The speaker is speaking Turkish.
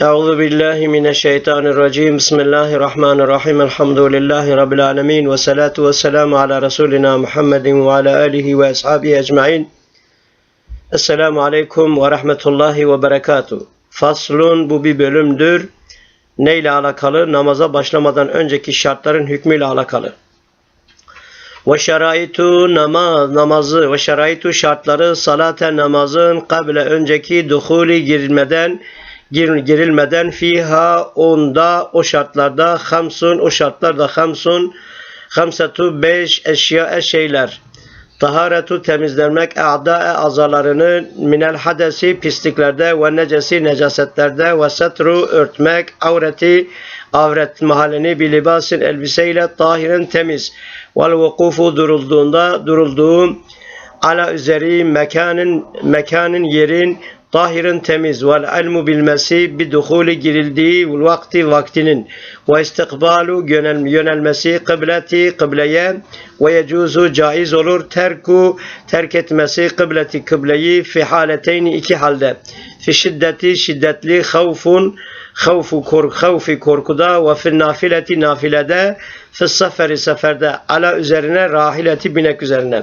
Euzu billahi mineşşeytanirracim. Bismillahirrahmanirrahim. Elhamdülillahi rabbil alamin ve salatu vesselamu ala resulina Muhammedin ve ala alihi ve ashabihi ecmaîn. Esselamu aleyküm ve rahmetullahi ve berekatuh. Faslun bu bir bölümdür. Neyle alakalı? Namaza başlamadan önceki şartların hükmüyle alakalı. Ve şeraitu namaz, namazı ve şeraitu şartları salate namazın kable önceki duhuli girilmeden gir, girilmeden fiha onda o şartlarda hamsun o şartlarda hamsun. Hamsetu beş eşya şeyler taharetu temizlenmek a'dae azalarını minel hadesi pisliklerde ve necesi necasetlerde. Ve setru örtmek avreti avret mahallini bir libasin elbiseyle tahirin temiz. Vel vukufu durulduğunda durulduğu ala üzeri mekanın mekanın yerin tahirin temiz. Vel ilmu bilmesi bir duhuli girildiği vakti vaktinin. Ve istikbalu yönel, yönelmesi kıbleti kıbleye. Ve yecuzu caiz olur terku terk etmesi kıbleti kıbleyi fi haleteyni iki halde. Fi şiddeti şiddetli havfun havfu kork havfi korkuda. Ve fi nafileti nafilede. Fi seferi seferde ala üzerine rahileti binek üzerine